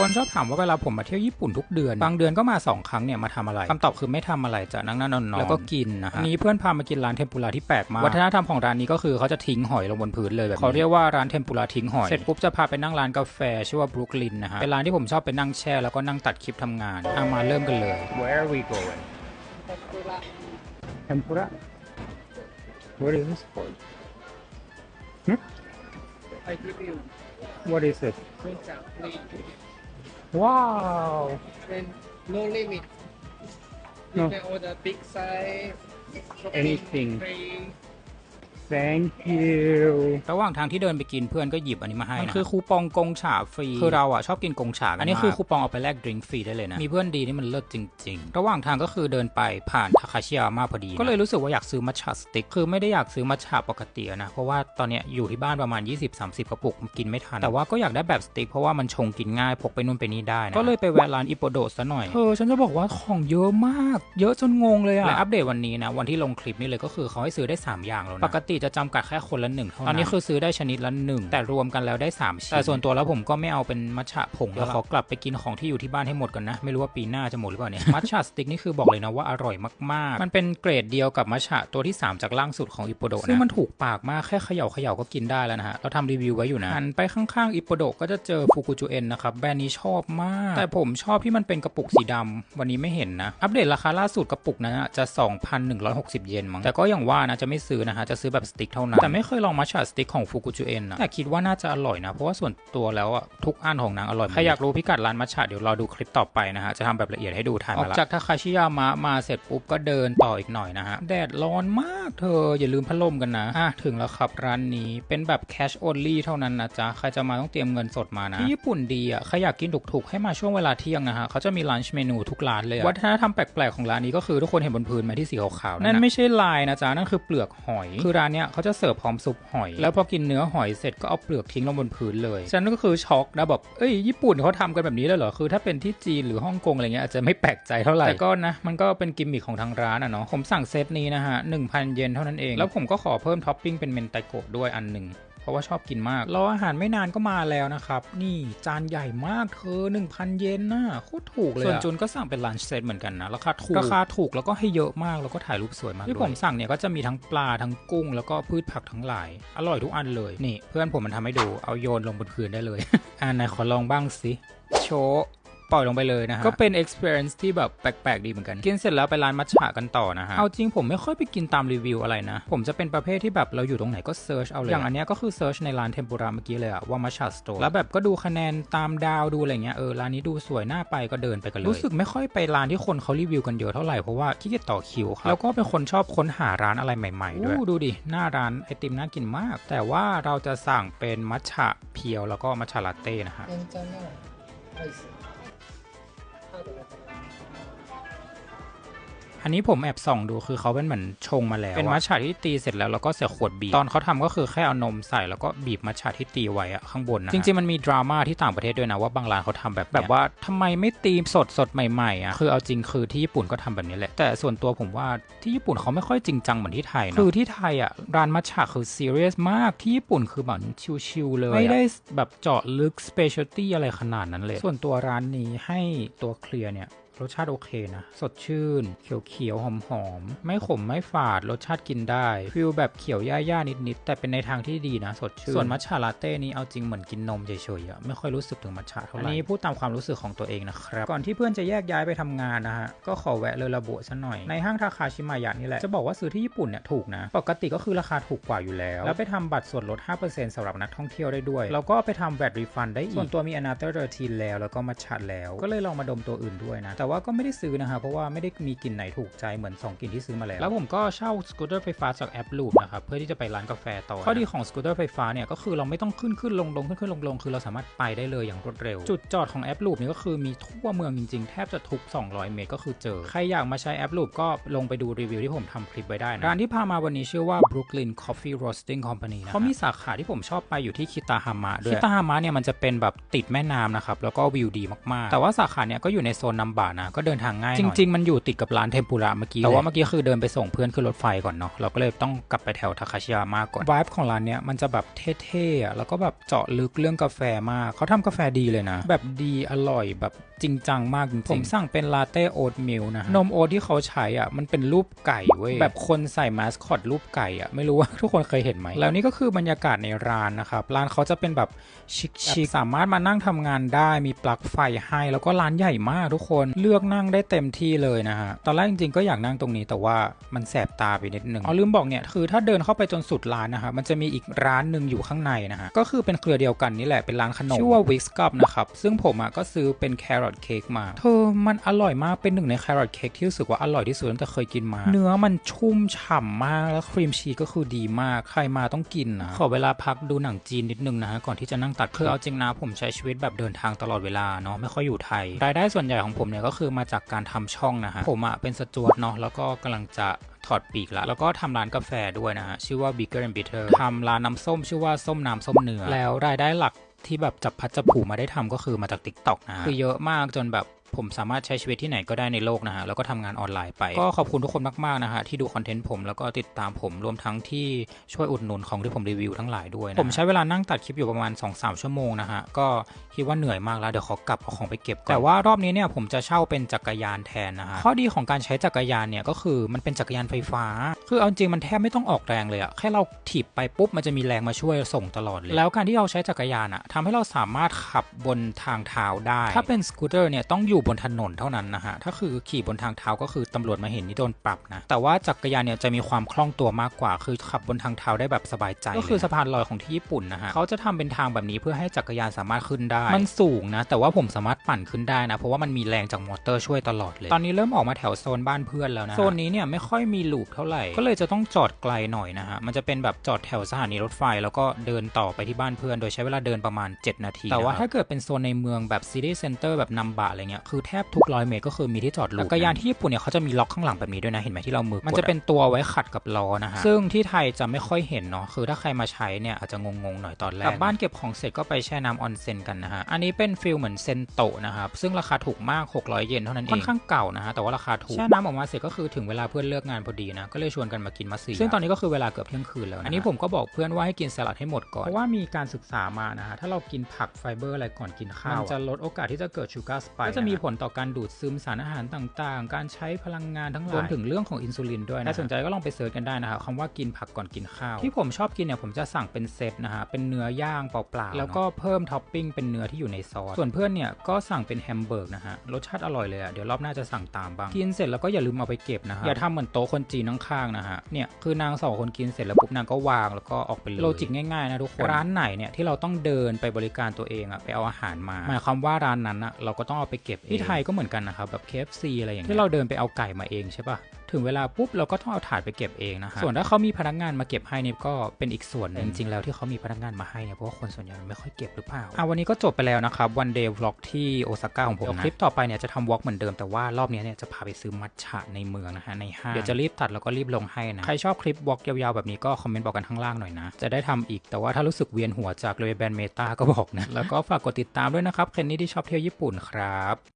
คนชอบถามว่าเวลาผมมาเที่ยวญี่ปุ่นทุกเดือน บางเดือนก็มา 2 ครั้งเนี่ยมาทำอะไรคำตอบคือไม่ทำอะไรจะนั่งนั่งนอนนอนแล้วก็กินนะฮะอันนี้เพื่อนพามากินร้านเทมปุระที่แปลกมากวัฒนธรรมของร้านนี้ก็คือเขาจะทิ้งหอยลงบนพื้นเลยแบบนี้เขาเรียกว่าร้านเทมปุระทิ้งหอยเสร็จปุ๊บจะพาไปนั่งร้านกาแฟชื่อว่าบรุกลินนะฮะเป็นร้านที่ผมชอบไปนั่งแช่แล้วก็นั่งตัดคลิปทำงานเอามาเริ่มกันเลย Where are we going Tempura What is this for I give you What is it drinks are free Wow and no limit. You No. can order big size. Anything. free. Thank you ระหว่างทางที่เดินไปกินเพื่อนก็หยิบอันนี้มาให้นะคือคูปองกงฉาฟรี คือเราอะชอบกินกงฉาอันนี้คือคูปองเอาไปแลกดริงก์ฟรีได้เลยนะ มีเพื่อนดีนี่มันเลิศจริง ๆ ระหว่างทางก็คือเดินไปผ่านทาคาชิยามาพอดี ก็เลยรู้สึกว่าอยากซื้อมัทฉะสติ๊ก คือไม่ได้อยากซื้อมัทฉะปกติอะนะ เพราะว่าตอนเนี้ยอยู่ที่บ้านประมาณ 20-30 กระปุกกินไม่ทัน แต่ว่าก็อยากได้แบบสติ๊กเพราะว่ามันชงกินง่ายพกไปนู่นไปนี่ได้นะ ก็เลยไปแวะร้านอิโปโดซะหน่อยเธอฉันจะบอกว่าของเยอะมาก เยอะจนงงเลยอะและอัปเดตวันนี้นะวันที่ลงคลิปนี้เลยก็คือเขาให้ซื้อได้ 3 อย่างแล้วนะปกติจะจำกัดแค่คนละหนึ่งเท่านั้นตอนนี้คือซื้อได้ชนิดละหนึ่งแต่รวมกันแล้วได้3ชิ้นแต่ส่วนตัวแล้วผมก็ไม่เอาเป็นมัทฉะผงแล้วขอกลับไปกินของที่อยู่ที่บ้านให้หมดก่อนนะ ไม่รู้ว่าปีหน้าจะหมดหรือเปล่าเนี่ยมัทฉะสติ๊กนี่คือบอกเลยนะว่าอร่อยมากๆ มันเป็นเกรดเดียวกับมัทฉะตัวที่ 3 จากล่างสุดของอิปโปโดะนะซึ่งมันถูกปากมากแค่เขย่าเขย่าก็กินได้แล้วนะฮะเราทำรีวิวไว้อยู่นะหันไปข้างๆอิปโปโดะก็จะเจอฟูกุจูเอ็นนะครับแบรนด์นี้ชอบมาก แต่ผมชอบที่มันเป็นกระปุกสีดำวันนี้ไม่เห็นนะอัปเดตราคาล่าสุดกระปุกนั้นอะจะ 2,160 เยนมั้งแต่ก็อย่างว่านะจะไม่ซื้อนะฮะจะซื้อแบบสติ๊กเท่านั้น แต่ไม่เคยลองมัทฉะสติ๊กของฟูกุจูเอ็นนะแต่คิดว่าน่าจะอร่อยนะ เพราะว่าส่วนตัวแล้วอะทุกอันของนางอร่อยหมดใครอยากรู้พิกัดร้านมัทฉะเดี๋ยวรอดูคลิปต่อไปนะฮะจะทำแบบละเอียดให้ดูทันออกจากทาคาชิยามะมาเสร็จปุ๊บก็เดินต่ออีกหน่อยนะฮะแดดร้อนมากเธออย่าลืมพัดลมกันนะอะถึงแล้วครับร้านนี้เป็นแบบ cash only เท่านั้นนะจ๊ะใครจะมาต้องเตรียมเงินสดมานะที่ญี่ปุ่นดีอะใครอยากกินถูกๆให้มาช่วงเวลาเที่ยงนะฮะเขาจะมีลันช์เมนูทุกร้านเลยอะวัฒนธรรมแปลกๆของร้านนี้ก็คือทุกคนเห็นบนพื้นไหมที่สีขาวๆนั่นไม่ใช่ลายนะจ๊ะนั่นคือเปลือกหอยคือร้านเนี่ยเขาจะเสิร์ฟพร้อมซุปหอย แล้วพอกินเนื้อหอยเสร็จก็เอาเปลือกทิ้งลงบนพื้นเลยฉันก็คือช็อกนะแบบเอ้ยญี่ปุ่นเขาทำกันแบบนี้เลยเหรอคือ ถ้าเป็นที่จีนหรือฮ่องกงอะไรเงี้ยอาจจะไม่แปลกใจเท่าไหร่แต่ก็นะมันก็เป็นกิมมิคของทางร้านอะเนาะผมสั่งเซตนี้นะฮะ1,000 เยนเท่านั้นเอง แล้วผมก็ขอเพิ่มท็อปปิ้งเป็นเมนไตโกะด้วยอันหนึ่ง เพราะว่าชอบกินมากรออาหารไม่นานก็มาแล้วนะครับ นี่จานใหญ่มากเธอ 1,000 เยนน่ะโคตรถูกเลยส่วนจุนก็สั่งเป็นลันช์เซตเหมือนกันนะราคาถูกราคาถูกแล้วก็ให้เยอะมากแล้วก็ถ่ายรูปสวยมากที่ผมสั่งเนี่ยก็จะมีทั้งปลาทั้งกุ้ง แล้วก็พืชผักทั้งหลาย อร่อยทุกอันเลยนี่ เพื่อนผมมันทำให้ดูเอาโยนลงบนพื้นได้เลยอ่าไหนขอลองบ้างสิโชว์ ปล่อยลงไปเลยนะฮะ ก็เป็น experience ที่แบบแปลกๆดีเหมือนกัน กินเสร็จแล้วไปร้านมัทฉะกันต่อนะฮะ เอาจริงผมไม่ค่อยไปกินตามรีวิวอะไรนะ ผมจะเป็นประเภทที่แบบเราอยู่ตรงไหนก็เซิร์ชเอาเลย อย่างอันเนี้ยก็คือเซิร์ชในร้านเทมปุระเมื่อกี้เลยอะว่ามัทฉะสโตร์แล้วแบบก็ดูคะแนนตามดาวดูอะไรเงี้ยเออร้านนี้ดูสวยน่าไปก็เดินไปกันเลย รู้สึกไม่ค่อยไปร้านที่คนเขารีวิวกันเยอะเท่าไหร่เพราะว่าขี้เกียจต่อคิวครับแล้วก็เป็นคนชอบค้นหาร้านอะไรใหม่ๆด้วยดูดิหน้าร้านไอติมน่ากินมาก แต่ว่าเราจะสั่งเป็นมัทฉะเพียวแล้วก็มัทฉะลาเต้นะฮะ Gracias. อันนี้ผมแอบส่องดูคือเขาเป็นเหมือนชงมาแล้ว เป็นมัทฉะที่ตีเสร็จแล้วแล้วก็ใส่ขวดบีบ ตอนเขาทำก็คือแค่เอานมใส่แล้วก็บีบมัทฉะที่ตีไว้อะข้างบนนะ จริงๆมันมีดราม่าที่ต่างประเทศด้วยนะว่าบางร้านเขาทำแบบแบบว่าทำไมไม่ตีสดสดๆใหม่ๆอะคือเอาจริงคือที่ญี่ปุ่นก็ทำแบบนี้แหละ แต่ส่วนตัวผมว่าที่ญี่ปุ่นเขาไม่ค่อยจริงจังเหมือนที่ไทยนะคือที่ไทยอะร้านมัทฉะคือซีเรียสมากที่ญี่ปุ่นคือแบบชิลๆเลยอะไม่ได้แบบเจาะลึกสเปเชียลตี้อะไรขนาดนั้นเลย ส่วนตัวร้านนี้ให้ตัวเคลียร์เนี่ย รสชาติโอเคนะ สดชื่น เขียวเขียวหอมหอมๆ ไม่ขมไม่ฝาด รสชาติกินได้ ฟิลแบบเขียวย่าๆ นิดๆ แต่เป็นในทางที่ดีนะ สดชื่น ส่วนมัทฉะลาเต้นี่เอาจริงเหมือนกินนมเฉยๆอะไม่ค่อยรู้สึกถึงมัทฉะเท่าไหร่ อันนี้พูดตามความรู้สึกของตัวเองนะครับ ก่อนที่เพื่อนจะแยกย้ายไปทำงานนะฮะ ก็ขอแวะเลยระบุซะหน่อย ในห้างทาคาชิมายะนี่แหละ จะบอกว่าซื้อที่ญี่ปุ่นเนี่ยถูกนะ ปกติก็คือราคาถูกกว่าอยู่แล้ว แล้วไปทำบัตรส่วนลด 5%สำหรับนักท่องเที่ยวได้ด้วย แล้วก็ไปทำแวดรีฟันได้อีกส่วนตัวมีอนาเตอร์เรทีนแล้วแล้วก็มัทฉะแล้ว ก็เลยลองมาดมตัวอื่นด้วยนะแต่ว่าก็ไม่ได้ซื้อนะฮะเพราะว่าไม่ได้มีกลิ่นไหนถูกใจเหมือน 2กลิ่นที่ซื้อมาแล้ว แล้วผมก็เช่าสกูตเตอร์ไฟฟ้าจากแอปลูปนะครับเพื่อที่จะไปร้านกาแฟต่อนะข้อดีของสกูตเตอร์ไฟฟ้าเนี่ยก็คือเราไม่ต้องขึ้นขึ้นลงลงขึ้นขึ้นลงลงคือเราสามารถไปได้เลยอย่างรวดเร็ว จุดจอดของแอปลูปนี่ก็คือมีทั่วเมืองจริงๆแทบจะทุก 200 เมตรก็คือเจอใครอยากมาใช้แอปลูปก็ลงไปดูรีวิวที่ผมทำคลิปไว้ได้นะร้านที่พามาวันนี้ชื่อว่า Brooklyn Coffee Roasting Company นะเขามีสาขาที่ผมชอบไปอยู่ที่คิตาฮามะด้วยคิตาฮามะเนี่ยมันจะเป็นแบบติดแม่น้ำนะครับแล้วก็วิวดีมากๆ แต่ว่าสาขาเนี่ยก็อยู่ในโซนนัมบะนะ ก็เดินทางง่ายจริง ๆ มันอยู่ติดกับร้านเทมปุระเมื่อกี้แต่ว่าเมื่อกี้คือเดินไปส่งเพื่อนขึ้นรถไฟก่อนเนาะเราก็เลยต้องกลับไปแถวทาคาชิยามะก่อนวายของร้านเนี้ยมันจะแบบเท่ๆอะแล้วก็แบบเจาะลึกเรื่องกาแฟมากเขาทำกาแฟดีเลยนะ แบบดีอร่อยแบบจริงจังมากจริงๆผมสั่งเป็นลาเต้โอ๊ตมิลนะนมโอ๊ตที่เขาใช้อะมันเป็นรูปไก่เว้ยแบบคนใส่มาสคอตรูปไก่อะไม่รู้ว่าทุกคนเคยเห็นไหมแล้วนี่ก็คือบรรยากาศในร้านนะครับร้านเขาจะเป็นแบบชิคๆสามารถมานั่งทำงานได้มีปลั๊กไฟให้ แล้วก็ร้านใหญ่มากทุกคนเลือกนั่งได้เต็มที่เลยนะฮะ ตอนแรกจริงๆก็อยากนั่งตรงนี้แต่ว่ามันแสบตาไปนิดนึงอ๋อลืมบอกเนี่ยคือถ้าเดินเข้าไปจนสุดร้านนะฮะมันจะมีอีกร้านหนึ่งอยู่ข้างในนะฮะก็คือเป็นเครือเดียวกันนี่แหละเป็นร้านขนมชื่อว่าวิกส์กับนะครับซึ่งผมอะก็ซื้อเป็นแครอทเค้กมาเธอมันอร่อยมากเป็นหนึ่งในแครอทเค้กที่รู้สึกว่าอร่อยที่สุดตั้งแต่เคยกินมา เนื้อมันชุ่มฉ่ำมากแล้วครีมชีสก็คือดีมากใครมาต้องกินนะขอเวลาพักดูหนังจีนนิดนึงนะฮะก่อนที่จะนั่งตัดคือเอาจริงนะผมใช้ชีวิตแบบเดินทางตลอดเวลาเนาะไม่ค่อยอยู่ไทยรายได้ส่วนใหญ่ของผมเนี่ยก็ก็คือมาจากการทำช่องนะฮะผมอะเป็นสจวตเนาะแล้วก็กำลังจะถอดปีกละแล้วก็ทำร้านกาแฟด้วยนะฮะชื่อว่า Bigger and Bitter ทำร้านน้ำส้ม ชื่อว่าส้มน้ำส้มเนื้อแล้วรายได้หลักที่แบบจับพัดจับผูมาได้ทำก็คือมาจาก TikTok นะฮะคือเยอะมากจนแบบ ผมสามารถใช้ชีวิตที่ไหนก็ได้ในโลกนะฮะแล้วก็ทำงานออนไลน์ไป ก็ขอบคุณทุกคนมากๆนะฮะที่ดูคอนเทนต์ผมแล้วก็ติดตามผมรวมทั้งที่ช่วยอุดหนุนของที่ผมรีวิวทั้งหลายด้วยนะผมใช้เวลานั่งตัดคลิปอยู่ประมาณ 2-3 ชั่วโมงนะฮะก็คิดว่าเหนื่อยมากแล้วเดี๋ยวขอกลับเอาของไปเก็บก่อนแต่ว่ารอบนี้เนี่ยผมจะเช่าเป็นจักรยานแทนนะฮะข้อดีของการใช้จักรยานเนี่ยก็คือมันเป็นจักรยานไฟฟ้า คือเอาจริงมันแทบไม่ต้องออกแรงเลยอะแค่เราถีบไปปุ๊บมันจะมีแรงมาช่วยส่งตลอดเลยแล้วการที่เราใช้จักรยานอะทำให้เราสามารถขับบนทางเท้าได้ ถ้าเป็นสกูตเตอร์เนี่ยต้องอยู่บนถนนเท่านั้นนะฮะถ้าคือขี่บนทางเท้าก็คือตำรวจมาเห็นนี่โดนปรับนะแต่ว่าจักรยานเนี่ยจะมีความคล่องตัวมากกว่า คือขับบนทางเท้าได้แบบสบายใจก็คือสะพานลอยของที่ญี่ปุ่นนะฮะเขาจะทำเป็นทางแบบนี้เพื่อให้จักรยานสามารถขึ้นได้ มันสูงนะแต่ว่าผมสามารถปั่นขึ้นได้นะ เพราะว่ามันมีแรงจากมอเตอร์ช่วยตลอดเลย ตอนนี้เริ่มออกมาแถวโซนบ้านเพื่อนแล้วนะโซนนี้เนี่ยไม่ค่อยมีลูปเท่าไหร่ก็เลยจะต้องจอดไกลหน่อยนะฮะมันจะเป็นแบบจอดแถวสถานีรถไฟ แล้วก็เดินต่อไปที่บ้านเพื่อน โดยใช้เวลาเดินประมาณ 7 นาที แต่ว่าถ้าเกิดเป็นโซนในเมืองแบบซิตี้เซ็นเตอร์แบบนัมบะอะไรเงี้ยคือแทบทุกร้อยเมตรก็คือมีที่จอดลูปจักรยานที่ญี่ปุ่นเนี่ยเขาจะมีล็อกข้างหลังแบบนี้ด้วยนะเห็นไหมที่เรามือมันจะเป็นตัวไว้ขัดกับล้อนะฮะซึ่งที่ไทยจะไม่ค่อยเห็นเนาะคือถ้าใครมาใช้เนี่ยอาจจะงงๆหน่อยตอนแรกกลับบ้านเก็บของเสร็จก็ไปแช่น้ำออนเซ็นกันนะฮะอันนี้เป็นฟิลเหมือนเซนโตะนะครับซึ่งราคาถูกมาก 600 เยนเท่านั้นเองค่อนข้างเก่านะฮะแต่ว่าราคาถูกแช่น้ำออกมาเสร็จก็คือถึงเวลาเพื่อนเลิกงานพอดีนะก็เลยชวนกันมากินมัสซีซึ่งตอนนี้ก็คือเวลาเกือบเที่ยงคืนแล้วนะอันนี้ผมก็บอกเพื่อนว่าให้กินสลัดให้หมดก่อนเพราะว่ามีการศึกษามานะฮะถ้าเรากินผักไฟเบอร์อะไรก่อนกินข้าวมันจะลดโอกาสที่จะเกิดชูการ์สไปก็จะมีผลต่อการดูดซึมสารอาหารต่างๆ การใช้พลังงานทั้งหลายรวมถึงเรื่องของอินซูลินด้วยนะถ้าสนใจก็ลองไปเสิร์ชกันได้นะครับคำว่ากินผักก่อนกินข้าว ที่ผมชอบกินเนี่ยผมจะสั่งเป็นเซตนะฮะเป็นเนื้อย่างเปล่าๆแล้วก็เพิ่มท็อปปิ้งเป็นเนื้อที่อยู่ในซอสส่วนเพื่อนเนี่ยก็สั่งเป็นแฮมเบอร์กนะฮะรสชาติอร่อยเลยอะเดี๋ยวรอบหน้าจะสั่งตามบ้างกินเสร็จแล้วก็อย่าลืมเอาไปเก็บนะฮะอย่าทำเหมือนโต๊ะคนจีนข้างๆนะฮะเนี่ยคือนางสองคนกินเสร็จแล้วปุ๊บนางก็วางแล้วก็ออกไปเลยโลจิกง่ายๆนะทุกคนร้านไหนเนี่ยที่เราต้องเดินไปบริการตัวเองอะไปเอาอาหารมาหมายความว่าร้านนั้นอะเราก็ต้องเอาไปเก็บเองที่ไทยก็เหมือนกันนะครับแบบ KFC อะไรอย่างเงี้ยที่เราเดินไปเอาไก่มาเองใช่ปะถึงเวลาปุ๊บเราก็ต้องเอาถาดไปเก็บเองนะฮะส่วนถ้าเขามีพนักงานมาเก็บให้เนี่ยก็เป็นอีกส่วนหนึ่งจริงๆแล้วที่เขามีพนักงานมาให้เนี่ยเพราะว่าคนส่วนใหญ่ไม่ค่อยเก็บหรือเปล่าอะวันนี้ก็จบไปแล้วนะครับวันเดย์วล็อกที่โอซาก้าของผมนะคลิปต่อไปเนี่ยจะทำวอล์กเหมือนเดิมแต่ว่ารอบนี้เนี่ยจะพาไปซื้อมัทฉะในเมืองนะฮะในห้างเดี๋ยวจะรีบตัดแล้วก็รีบลงให้นะใครชอบคลิปวอล์กยาวๆแบบนี้ก็คอมเมนต์บอกกันข้างล่างหน่อยนะจะได้ทำอีกแต่ว่าถ้ารู้สึกเวียนหัวจากเลยแบนเมตาก็บอกนะแล้วก็ฝากกดติดตามด้วยนะครับเคนนี่ที่ชอบเที่ยวญี่ปุ่นครับ